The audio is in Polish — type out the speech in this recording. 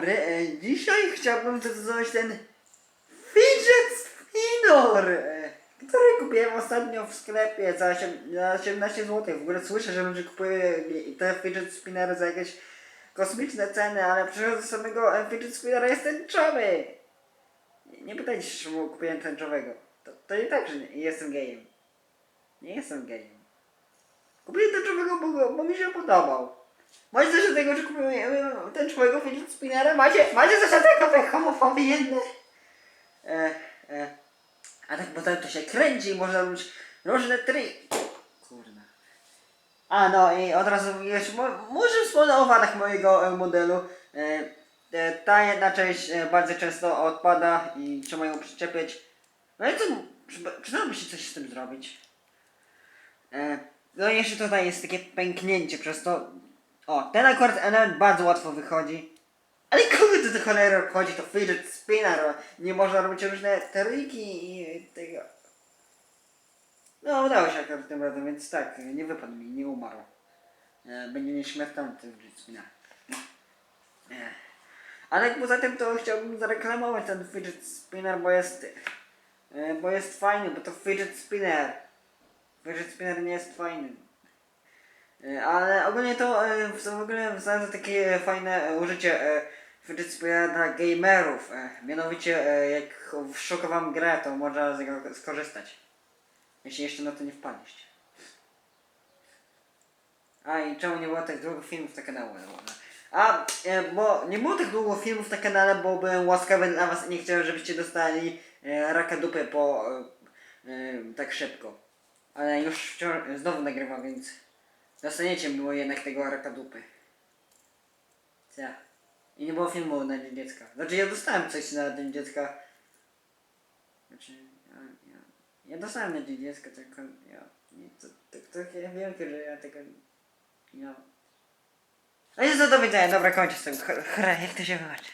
dobry. E, Dzisiaj chciałbym zastosować ten fidget spinner, e, który kupiłem ostatnio w sklepie za, osiem- za 18 zł. W ogóle słyszę, że ludzie kupują te fidget spinnery za jakieś kosmiczne ceny, ale przychodząc do samego e, fidget spinnera jest tęczowy. Nie pytajcie się, czemu kupiłem tęczowego. To, to nie tak, że nie, jestem gejem. Nie jestem gejem. Kupiłem tęczowego, bo, bo mi się podobał. Macie coś do tego, że kupiłem e, tęczowego fidget spinnera? Macie, macie coś do tego, wy homofoby jedne? E, e. A tak potem to się kręci i można robić różne triki. Kurna. A no i od razu jeszcze mo- może wspomnę o wadach mojego e, modelu. E, e, ta jedna część e, bardzo często odpada i trzeba ją przyczepiać. No i co, przy- przydałoby się coś z tym zrobić. E, no i jeszcze tutaj jest takie pęknięcie przez to. O, ten akurat element bardzo łatwo wychodzi. Ale kogo to do cholery chodzi, to fidget spinner, nie można robić różne triki i tego. No udało się akurat tym razem, więc tak, nie wypadł mi, nie umarł. E, Będzie nieśmiertelny ten fidget spinner. E. Ale poza tym to chciałbym zareklamować ten fidget spinner, bo jest, e, bo jest fajny, bo to fidget spinner. Fidget spinner nie jest fajny. E, Ale ogólnie to e, w ogóle znalazłem takie fajne e, użycie e, spinnera dla gamerów. Mianowicie jak wszuka wam grę, to można z niego skorzystać. Jeśli jeszcze na to nie wpadliście. A i czemu nie było tak długo filmów na kanale? A, bo nie było tak długo filmów na kanale, bo byłem łaskawy dla was i nie chciałem, żebyście dostali raka dupy po tak szybko. Ale już wciąż, znowu nagrywam, więc dostaniecie było jednak tego raka dupy. Co? I nie było filmu na Dzień Dziecka. Znaczy ja dostałem coś na Dzień Dziecka. Znaczy, ja, ja, ja dostałem na Dzień Dziecka, tylko ja, nie, to, to, to ja wiem, że ja tego, ja... A jest do widzenia, dobra, kończę z tym, Ch- chr, jak to się wyłączy?